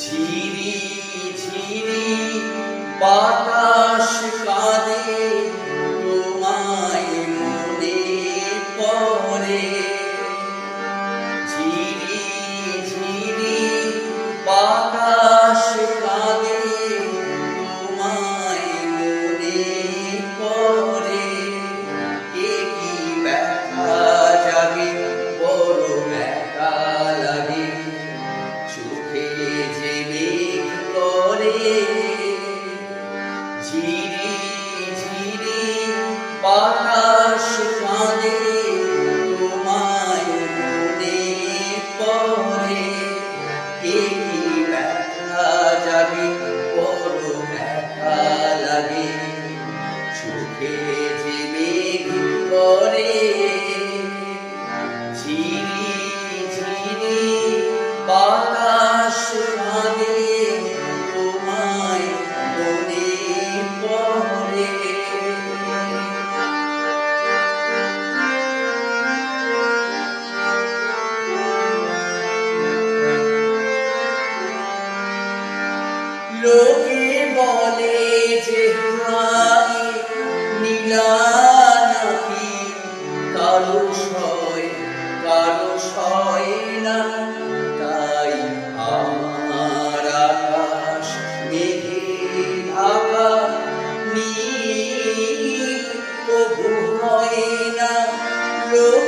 ঝিরি ঝিরি বাতাস ঝিরি ঝিরি বাতাস কাঁদে, তোমায় মনে পরে কে কি ব্যথা যাবে বড় ব্যথা লাগে। চোখে যে মেঘ করে, ঝিরি ঝিরি বাতাস Lord.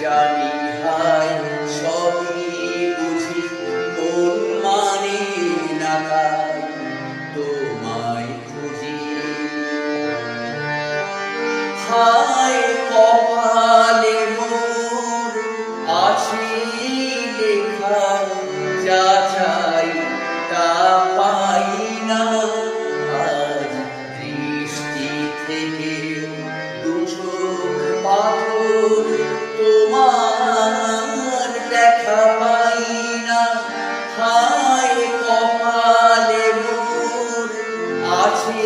John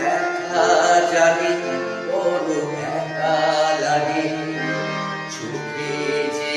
ব্যথা জানি বড় ব্যথা লাগে। চোখে যে